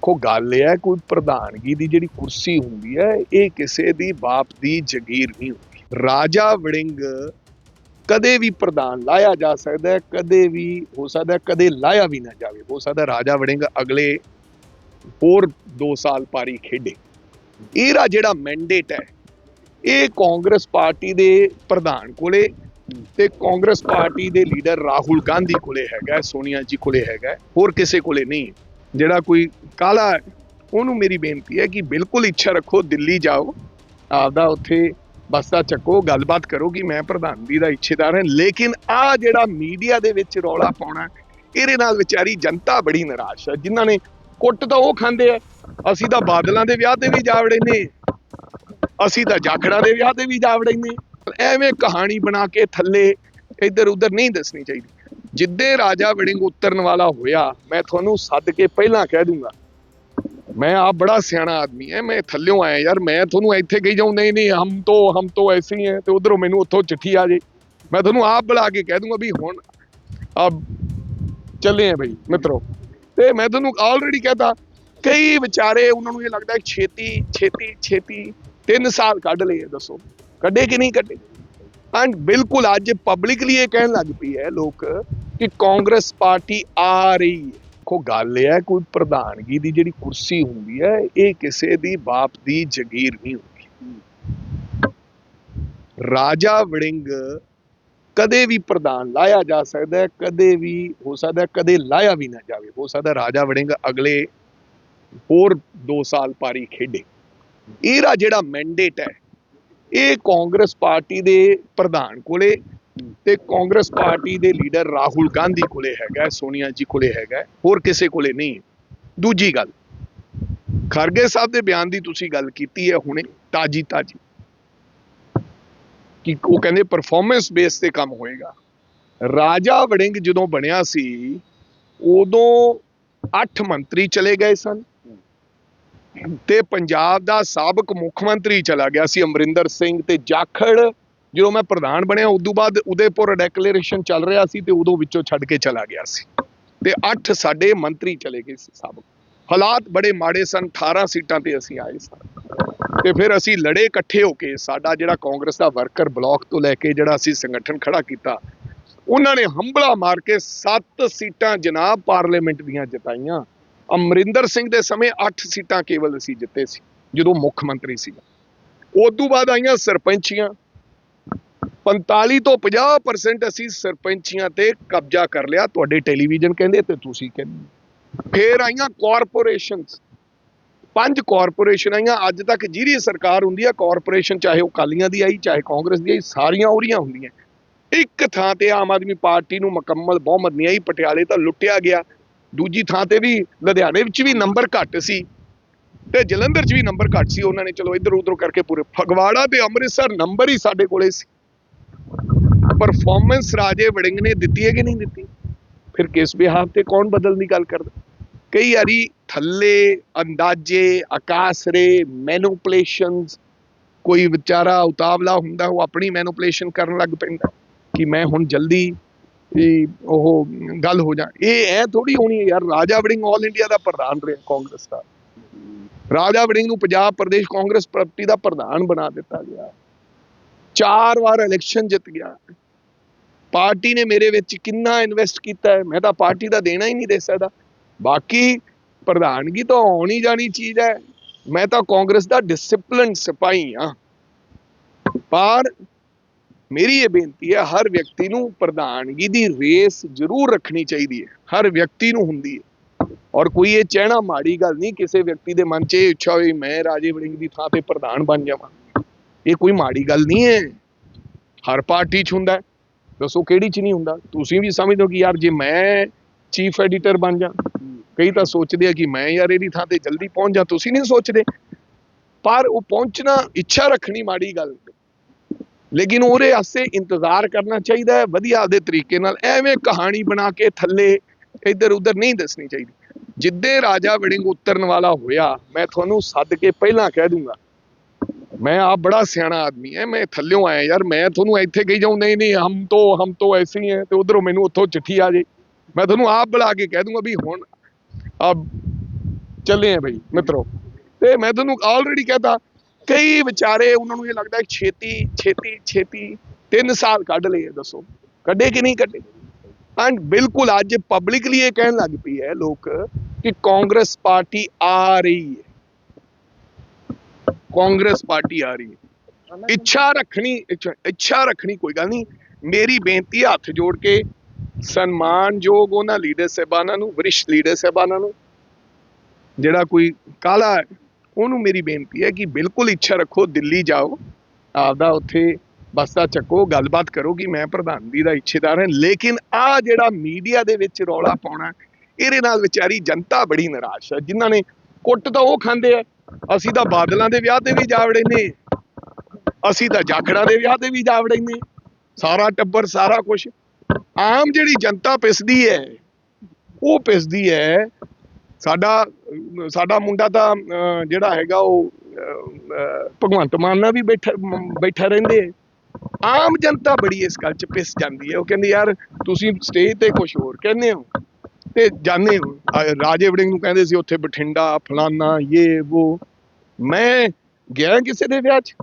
ਦੇਖੋ ਗੱਲ ਇਹ ਹੈ ਕੋਈ ਪ੍ਰਧਾਨਗੀ ਦੀ ਜਿਹੜੀ ਕੁਰਸੀ ਹੁੰਦੀ ਹੈ, ਇਹ ਕਿਸੇ ਦੀ ਬਾਪ ਦੀ ਜ਼ਗੀਰ ਨਹੀਂ ਹੁੰਦੀ। ਰਾਜਾ ਵੜਿੰਗ ਕਦੇ ਵੀ ਪ੍ਰਧਾਨ ਲਾਇਆ ਜਾ ਸਕਦਾ ਹੈ, ਕਦੇ ਵੀ ਹੋ ਸਕਦਾ ਕਦੇ ਲਾਇਆ ਵੀ ਨਾ ਜਾਵੇ। ਹੋ ਸਕਦਾ ਰਾਜਾ ਵੜਿੰਗ ਅਗਲੇ ਹੋਰ 2 ਸਾਲ ਪਾਰੀ ਖੇਡੇ। ਇਹਦਾ ਜਿਹੜਾ ਮੈਂਡੇਟ ਹੈ, ਇਹ ਕਾਂਗਰਸ ਪਾਰਟੀ ਦੇ ਪ੍ਰਧਾਨ ਕੋਲੇ ਤੇ ਕਾਂਗਰਸ ਪਾਰਟੀ ਦੇ ਲੀਡਰ ਰਾਹੁਲ ਗਾਂਧੀ ਕੋਲੇ ਹੈਗਾ, ਸੋਨੀਆ ਜੀ ਕੋਲੇ ਹੈਗਾ, ਹੋਰ ਕਿਸੇ ਕੋਲੇ ਨਹੀਂ। ਜਿਹੜਾ ਕੋਈ ਕਾਲਾ ਹੈ, ਉਹਨੂੰ ਮੇਰੀ ਬੇਨਤੀ ਹੈ ਕਿ ਬਿਲਕੁਲ ਇੱਛਾ ਰੱਖੋ ਦਿੱਲੀ ਜਾਓ ਆਪਦਾ ਉੱਥੇ ਬਸਤਾ ਚੱਕੋ ਗੱਲਬਾਤ ਕਰੋ ਕਿ ਮੈਂ ਪ੍ਰਧਾਨਗੀ ਦਾ ਇੱਛੇਦਾਰ ਹਾਂ ਲੇਕਿਨ ਆ ਜਿਹੜਾ ਮੀਡੀਆ ਦੇ ਵਿੱਚ ਰੌਲਾ ਪਾਉਣਾ ਇਹਦੇ ਨਾਲ ਵਿਚਾਰੀ ਜਨਤਾ ਬੜੀ ਨਿਰਾਸ਼ ਹੈ ਜਿਨ੍ਹਾਂ ਨੇ ਕੁੱਟ ਤਾਂ ਉਹ ਖਾਂਦੇ ਆ ਅਸੀਂ ਤਾਂ ਬਾਦਲਾਂ ਦੇ ਵਿਆਹ ਤੇ ਵੀ ਜਾ ਵੜੇ ਨੇ ਅਸੀਂ ਤਾਂ ਜਾਖੜਾਂ ਦੇ ਵਿਆਹ ਤੇ ਵੀ ਜਾ ਵੜੇ ਨੇ ਐਵੇਂ ਕਹਾਣੀ ਬਣਾ ਕੇ ਥੱਲੇ ਇੱਧਰ ਉੱਧਰ ਨਹੀਂ ਦੱਸਣੀ ਚਾਹੀਦੀ। ਜਿੱਦੇ ਰਾਜਾ ਵੜਿੰਗ ਉਤਰਨ ਵਾਲਾ ਹੋਇਆ, ਮੈਂ ਤੁਹਾਨੂੰ ਸੱਦ ਕੇ ਪਹਿਲਾਂ ਕਹਿ ਦੂੰਗਾ। ਮੈਂ ਆਪ ਬੜਾ ਸਿਆਣਾ ਆਦਮੀ ਹੈ ਮੈਂ ਥੱਲਿਓਂ ਆਇਆ ਯਾਰ, ਮੈਂ ਤੁਹਾਨੂੰ ਇੱਥੇ ਕਹੀ ਜਾਉਂ ਨਹੀਂ ਨਹੀਂ, ਹਮ ਤੋਂ ਹਮ ਤੋਂ ਐਸੇ ਹੀ ਹੈ ਤੇ ਉਧਰੋਂ ਮੈਨੂੰ ਉੱਥੋਂ ਚਿੱਠੀ ਆ ਜੇ। ਮੈਂ ਤੁਹਾਨੂੰ ਆਪ ਬੁਲਾ ਕੇ ਕਹਿ ਦੂੰਗਾ ਵੀ ਹੁਣ ਅਬ ਚੱਲੇ ਆ ਬਈ, ਮਿੱਤਰੋ। ਤੇ ਮੈਂ ਤੁਹਾਨੂੰ ਆਲਰੇਡੀ ਕਹਤਾ, ਕਈ ਵਿਚਾਰੇ ਉਹਨਾਂ ਨੂੰ ਇਹ ਲੱਗਦਾ ਹੈ ਛੇਤੀ ਛੇਤੀ ਛੇਤੀ 3 ਸਾਲ ਕੱਢ ਲਏ ਦੱਸੋ। ਕੱਢੇ ਕਿ ਨਹੀਂ ਕੱਢੇ? ਐਂਡ ਬਿਲਕੁਲ ਅੱਜ ਪਬਲਿਕਲੀ ਇਹ ਕਹਿਣ ਲੱਗ ਪਈ ਹੈ, ਲੋਕ ਕਿ ਕਾਂਗਰਸ ਪਾਰਟੀ ਆ ਰਹੀ ਹੈ। ਦੇਖੋ, ਗੱਲ ਇਹ ਹੈ, ਕੋਈ ਪ੍ਰਧਾਨਗੀ ਦੀ ਜਿਹੜੀ ਕੁਰਸੀ ਹੁੰਦੀ ਹੈ, ਇਹ ਕਿਸੇ ਦੀ ਬਾਪ ਦੀ ਜ਼ਗੀਰ ਨਹੀਂ ਹੁੰਦੀ। ਰਾਜਾ ਵੜਿੰਗ ਕਦੇ ਵੀ ਪ੍ਰਧਾਨ ਲਾਇਆ ਜਾ ਸਕਦਾ ਹੈ, ਕਦੇ ਵੀ ਹੋ ਸਕਦਾ ਕਦੇ ਲਾਇਆ ਵੀ ਨਾ ਜਾਵੇ। ਹੋ ਸਕਦਾ ਰਾਜਾ ਵੜਿੰਗ ਅਗਲੇ ਹੋਰ 2 ਸਾਲ ਪਾਰੀ ਖੇਡੇ। ਇਹਦਾ ਜਿਹੜਾ ਮੈਂਡੇਟ ਹੈ, ਇਹ ਕਾਂਗਰਸ ਪਾਰਟੀ ਦੇ ਪ੍ਰਧਾਨ ਕੋਲੇ ਤੇ ਕਾਂਗਰਸ ਪਾਰਟੀ ਦੇ ਲੀਡਰ ਰਾਹੁਲ ਗਾਂਧੀ ਕੋਲੇ ਹੈਗਾ ਸੋਨੀਆ ਜੀ ਕੋਲੇ ਹੈਗਾ ਹੈ, ਹੋਰ ਕਿਸੇ ਕੋਲੇ ਨਹੀਂ। ਦੂਜੀ ਗੱਲ ਖਰਗੇ ਸਾਹਿਬ ਦੇ ਬਿਆਨ ਦੀ ਤੁਸੀਂ ਗੱਲ ਕੀਤੀ ਹੈ ਹੁਣੇ ਤਾਜੀ ਤਾਜੀ। ਕਿ ਉਹ ਕਹਿੰਦੇ ਪਰਫਾਰਮੈਂਸ ਬੇਸ ਤੇ ਕੰਮ ਹੋਏਗਾ। ਰਾਜਾ ਵੜਿੰਗ ਜਦੋਂ ਬਣਿਆ ਸੀ ਉਦੋਂ 8 ਮੰਤਰੀ ਚਲੇ ਗਏ ਸਨ। ਤੇ ਪੰਜਾਬ ਦਾ ਸਾਬਕ ਮੁੱਖ ਮੰਤਰੀ ਚਲਾ ਗਿਆ ਸੀ ਅਮਰਿੰਦਰ ਸਿੰਘ ਤੇ ਜਾਖੜ। ਜਦੋਂ ਮੈਂ ਪ੍ਰਧਾਨ ਬਣਿਆ ਉਦੋਂ ਬਾਅਦ ਉਦੇਪੁਰ ਡੈਕਲੇਰੇਸ਼ਨ ਚੱਲ ਰਿਹਾ ਸੀ ਤੇ ਉਦੋਂ ਵਿੱਚੋਂ ਛੱਡ ਕੇ ਚਲਾ ਗਿਆ ਸੀ। ਤੇ 8 ਸਾਡੇ ਮੰਤਰੀ ਚਲੇ ਗਏ ਸੀ ਸਾਬਕ ਹਾਲਾਤ ਬੜੇ ਮਾੜੇ ਸਨ 18 ਸੀਟਾਂ ਤੇ ਅਸੀਂ ਆਏ ਸਾਂ। ਤੇ ਫਿਰ ਅਸੀਂ ਲੜੇ ਇਕੱਠੇ ਹੋ ਕੇ, ਸਾਡਾ ਜਿਹੜਾ ਕਾਂਗਰਸ ਦਾ ਵਰਕਰ ਬਲਾਕ ਤੋਂ ਲੈ ਕੇ ਜਿਹੜਾ ਅਸੀਂ ਸੰਗਠਨ ਖੜਾ ਕੀਤਾ, ਉਹਨਾਂ ਨੇ ਹੰਬਲਾ ਮਾਰ ਕੇ 7 ਸੀਟਾਂ ਜਨਾਬ ਪਾਰਲੀਮੈਂਟ ਦੀਆਂ ਜਿਤਾਈਆਂ। ਅਮਰਿੰਦਰ ਸਿੰਘ ਦੇ ਸਮੇਂ 8 ਸੀਟਾਂ ਕੇਵਲ ਅਸੀਂ ਜਿੱਤੇ ਸੀ, ਜਦੋਂ ਮੁੱਖ ਮੰਤਰੀ ਸੀ ਉਦੋਂ ਬਾਅਦ ਆਈਆਂ ਸਰਪੰਚੀਆਂ 45 ਤੋਂ 50% ਅਸੀਂ ਸਰਪੰਚੀਆਂ ਤੇ ਕਬਜ਼ਾ ਕਰ ਲਿਆ, ਤੁਹਾਡੇ ਟੈਲੀਵਿਜ਼ਨ ਕਹਿੰਦੇ ਤੇ ਤੁਸੀਂ ਕਹਿੰਦੇ। ਫੇਰ ਆਈਆਂ ਕਾਰਪੋਰੇਸ਼ਨਸ ਪੰਜ ਕਾਰਪੋਰੇਸ਼ਨ ਆਈਆਂ, ਅੱਜ ਤੱਕ ਜਿਹੜੀ ਸਰਕਾਰ ਹੁੰਦੀ ਆ ਕਾਰਪੋਰੇਸ਼ਨ ਚਾਹੇ ਉਹ ਕਾਲੀਆਂ ਦੀ ਆਈ, ਚਾਹੇ ਕਾਂਗਰਸ ਦੀ ਆਈ, ਸਾਰੀਆਂ ਉਹਰੀਆਂ ਹੁੰਦੀਆਂ। ਇੱਕ ਥਾਂ ਤੇ ਆਮ ਆਦਮੀ ਪਾਰਟੀ ਨੂੰ ਮੁਕੰਮਲ ਬਹੁਮਤ ਨਹੀਂ ਆਈ, ਪਟਿਆਲੇ ਤਾਂ ਲੁੱਟਿਆ ਗਿਆ। ਦੂਜੀ ਥਾਂ ਤੇ ਵੀ ਲੁਧਿਆਣੇ ਵਿੱਚ ਵੀ ਨੰਬਰ ਘੱਟ ਸੀ ਤੇ ਜਲੰਧਰ 'ਚ ਵੀ ਨੰਬਰ ਘੱਟ ਸੀ। ਉਹਨਾਂ ਨੇ ਚਲੋ ਇੱਧਰ ਉੱਧਰ ਕਰਕੇ ਪੂਰੇ ਫਗਵਾੜਾ ਤੇ ਅੰਮ੍ਰਿਤਸਰ ਨੰਬਰ ਹੀ ਸਾਡੇ ਕੋਲੇ ਸੀ। ਪਰਫਾਰਮੈਂਸ ਰਾਜੇ ਵੜਿੰਗ ਨੇ ਦਿੱਤੀ ਹੈ ਕਿ ਨਹੀਂ ਦਿੱਤੀ? ਫਿਰ ਕਿਸ ਬਿਹਾਫ ਤੇ ਕੌਣ ਬਦਲ ਦੀ ਗੱਲ ਕਰਦਾ? ਕਈ ਵਾਰੀ ਥੱਲੇ, ਅੰਦਾਜ਼ੇ, ਆਕਾਸਰੇ ਮੈਨੂਪਲੇਸ਼ਨਸ ਕੋਈ ਵਿਚਾਰਾ ਉਤਾਵਲਾ ਹੁੰਦਾ, ਉਹ ਆਪਣੀ ਮੈਨੂਪਲੇਸ਼ਨ ਕਰਨ ਲੱਗ ਪੈਂਦਾ ਕਿ ਮੈਂ ਹੁਣ ਜਲਦੀ ਉਹ ਗੱਲ ਹੋ ਜਾ। ਇਹ ਐ ਥੋੜੀ ਹੋਣੀ ਯਾਰ, ਰਾਜਾ ਵੜਿੰਗ ਆਲ ਇੰਡੀਆ ਦਾ ਪ੍ਰਧਾਨ ਰਿਹਾ ਕਾਂਗਰਸ ਦਾ। ਰਾਜਾ ਵੜਿੰਗ ਨੂੰ ਪੰਜਾਬ ਪ੍ਰਦੇਸ਼ ਕਾਂਗਰਸ ਪਾਰਟੀ ਦਾ ਪ੍ਰਧਾਨ ਬਣਾ ਦਿੱਤਾ ਗਿਆ। ਚਾਰ ਵਾਰ ਇਲੈਕਸ਼ਨ ਜਿੱਤ ਗਿਆ। ਪਾਰਟੀ ਨੇ ਮੇਰੇ ਵਿੱਚ ਕਿੰਨਾ ਇਨਵੈਸਟ ਕੀਤਾ ਹੈ, ਮੈਂ ਤਾਂ ਪਾਰਟੀ ਦਾ ਦੇਣਾ ਹੀ ਨਹੀਂ ਦੇ ਸਕਦਾ। ਬਾਕੀ ਪ੍ਰਧਾਨਗੀ ਤਾਂ ਆਉਣੀ ਜਾਣੀ ਚੀਜ਼ ਹੈ। ਮੈਂ ਤਾਂ ਕਾਂਗਰਸ ਦਾ ਡਿਸਪਲਿਨ ਸਿਪਾਹੀ ਆ ਪਰ ਮੇਰੀ ਇਹ ਬੇਨਤੀ ਹੈ, ਹਰ ਵਿਅਕਤੀ ਨੂੰ ਪ੍ਰਧਾਨਗੀ ਦੀ ਰੇਸ ਜ਼ਰੂਰ ਰੱਖਣੀ ਚਾਹੀਦੀ ਹੈ। ਹਰ ਵਿਅਕਤੀ ਨੂੰ ਹੁੰਦੀ ਹੈ। ਔਰ ਕੋਈ ਇਹ ਕਹਿਣਾ ਮਾੜੀ ਗੱਲ ਨਹੀਂ, ਕਿਸੇ ਵਿਅਕਤੀ ਦੇ ਮਨ 'ਚ ਇਹ ਇੱਛਾ ਹੋਈ ਮੈਂ ਰਾਜੇ ਵੜਿੰਗ ਦੀ ਥਾਂ ਤੇ ਪ੍ਰਧਾਨ ਬਣ ਜਾਵਾਂ। ਇਹ ਕੋਈ ਮਾੜੀ ਗੱਲ ਨਹੀਂ ਹੈ। ਹਰ ਪਾਰਟੀ 'ਚ ਹੁੰਦਾ ਹੈ। ਦੱਸੋ ਕਿਹੜੀ 'ਚ ਨਹੀਂ ਹੁੰਦਾ? ਤੁਸੀਂ ਵੀ ਸਮਝਦੇ ਹੋ ਕਿ ਯਾਰ ਜੇ ਮੈਂ ਚੀਫ ਐਡੀਟਰ ਬਣ ਜਾ, ਕਈ ਤਾਂ ਸੋਚਦੇ ਆ ਕਿ ਮੈਂ ਯਾਰ ਇਹਦੀ ਥਾਂ ਤੇ ਜਲਦੀ ਪਹੁੰਚ ਜਾ, ਤੁਸੀਂ ਨਹੀਂ ਸੋਚਦੇ। ਪਰ ਉਹ ਪਹੁੰਚਣਾ ਇੱਛਾ ਰੱਖਣੀ ਮਾੜੀ ਗੱਲ। ਲੇਕਿਨ ਉਹਦੇ ਵਾਸਤੇ ਇੰਤਜ਼ਾਰ ਕਰਨਾ ਚਾਹੀਦਾ ਹੈ, ਵਧੀਆ ਆਪਦੇ ਤਰੀਕੇ ਨਾਲ ਐਵੇਂ ਕਹਾਣੀ ਬਣਾ ਕੇ ਥੱਲੇ ਇੱਧਰ ਉੱਧਰ ਨਹੀਂ ਦੱਸਣੀ ਚਾਹੀਦੀ। ਜਿੱਦੇ ਰਾਜਾ ਵੜਿੰਗ ਉਤਰਨ ਵਾਲਾ ਹੋਇਆ, ਮੈਂ ਤੁਹਾਨੂੰ ਸੱਦ ਕੇ ਪਹਿਲਾਂ ਕਹਿ ਦੂੰਗਾ ਮੈਂ ਆਪ ਬੜਾ ਸਿਆਣਾ ਆਦਮੀ ਹੈ ਮੈਂ ਥੱਲਿਓਂ ਆਇਆ ਯਾਰ, ਮੈਂ ਤੁਹਾਨੂੰ ਇੱਥੇ ਕਹੀ ਜਾਉਂ ਨਹੀਂ ਨਹੀਂ, ਹਮ ਤੋਂ ਹਮ ਤੋਂ ਐਸੇ ਹੀ ਹੈ ਤੇ ਉਧਰੋਂ ਮੈਨੂੰ ਉੱਥੋਂ ਚਿੱਠੀ ਆ ਜੇ। ਮੈਂ ਤੁਹਾਨੂੰ ਆਪ ਬੁਲਾ ਕੇ ਕਹਿ ਦੂੰਗਾ ਵੀ ਹੁਣ ਆਪ ਚੱਲੇ ਆ ਬਈ, ਮਿੱਤਰੋ। ਤੇ ਮੈਂ ਤੁਹਾਨੂੰ ਆਲਰੇਡੀ ਕਹਤਾ, ਕਈ ਵਿਚਾਰੇ ਉਹਨਾਂ ਨੂੰ ਇਹ ਲੱਗਦਾ ਛੇਤੀ ਛੇਤੀ ਛੇਤੀ 3 ਸਾਲ ਕੱਢ ਲਏ ਦੱਸੋ, ਕੱਢੇ ਕਿ ਨਹੀਂ ਕੱਢੇ? ਐਂਡ ਬਿਲਕੁਲ ਅੱਜ ਪਬਲਿਕਲੀ ਇਹ ਕਹਿਣ ਲੱਗ ਪਈ ਹੈ ਲੋਕ ਕਿ ਕਾਂਗਰਸ ਪਾਰਟੀ ਆ ਰਹੀ ਹੈ। ਕਾਂਗਰਸ ਪਾਰਟੀ ਆ ਰਹੀ ਹੈ। ਇੱਛਾ ਰੱਖਣੀ ਇੱਛਾ- ਰੱਖਣੀ ਕੋਈ ਗੱਲ ਨਹੀਂ। ਮੇਰੀ ਬੇਨਤੀ ਹੈ ਹੱਥ ਜੋੜ ਕੇ ਸਨਮਾਨਯੋਗ ਉਹਨਾਂ ਲੀਡਰ ਸਾਹਿਬਾਨਾਂ ਨੂੰ ਵਰਿਸ਼ਟ ਲੀਡਰ ਸਾਹਿਬਾਨਾਂ ਨੂੰ ਜਿਹੜਾ ਕੋਈ ਕਾਲਾ ਹੈ ਉਹਨੂੰ ਮੇਰੀ ਬੇਨਤੀ ਹੈ ਕਿ ਬਿਲਕੁਲ ਇੱਛਾ ਰੱਖੋ ਦਿੱਲੀ ਜਾਓ ਆਪਦਾ ਉੱਥੇ ਬਸਤਾ ਚੱਕੋ ਗੱਲਬਾਤ ਕਰੋ ਕਿ ਮੈਂ ਪ੍ਰਧਾਨਗੀ ਦਾ ਇੱਛੇਦਾਰ ਹਾਂ। ਲੇਕਿਨ ਆ ਜਿਹੜਾ ਮੀਡੀਆ ਦੇ ਵਿੱਚ ਰੌਲਾ ਪਾਉਣਾ ਇਹਦੇ ਨਾਲ ਵਿਚਾਰੀ ਜਨਤਾ ਬੜੀ ਨਿਰਾਸ਼ ਹੈ। ਜਿਨ੍ਹਾਂ ਨੇ ਕੁੱਟ ਤਾਂ ਉਹ ਖਾਂਦੇ ਆ ਅਸੀਂ ਤਾਂ ਬਾਦਲਾਂ ਦੇ ਵਿਆਹ ਤੇ ਵੀ ਜਾ ਵੜਨੇ। ਅਸੀਂ ਤਾਂ ਜਾਖੜਾਂ ਦੇ ਵਿਆਹ ਤੇ ਵੀ ਜਾ ਵੜਨੇ। ਸਾਰਾ ਟੱਬਰ ਸਾਰਾ ਕੁਝ ਆਮ ਜਿਹੜੀ ਜਨਤਾ ਪਿਸਦੀ ਹੈ ਉਹ ਪਿਸਦੀ ਹੈ ਸਾਡਾ ਸਾਡਾ ਮੁੰਡਾ ਤਾਂ ਅਹ, ਜਿਹੜਾ ਹੈਗਾ ਉਹ ਭਗਵੰਤ ਮਾਨ ਨਾਲ ਵੀ ਬੈਠਾ ਬੈਠਾ ਰਹਿੰਦੇ ਹੈ। ਆਮ ਜਨਤਾ ਬੜੀ ਇਸ ਗੱਲ 'ਚ ਪਿਸ ਜਾਂਦੀ ਹੈ। ਉਹ ਕਹਿੰਦੀ ਯਾਰ ਤੁਸੀਂ ਸਟੇਜ ਤੇ ਕੁਝ ਹੋਰ ਕਹਿੰਦੇ ਹੋ? ਤੇ ਜਾਣੇ ਰਾਜੇ ਵੜਿੰਗ ਨੂੰ ਕਹਿੰਦੇ ਸੀ, ਉੱਥੇ ਬਠਿੰਡਾ, ਫਲਾਨਾ ਇਹ ਉਹ ਮੈਂ ਗਿਆ ਕਿਸੇ ਦੇ ਵਿਆਹ 'ਚ?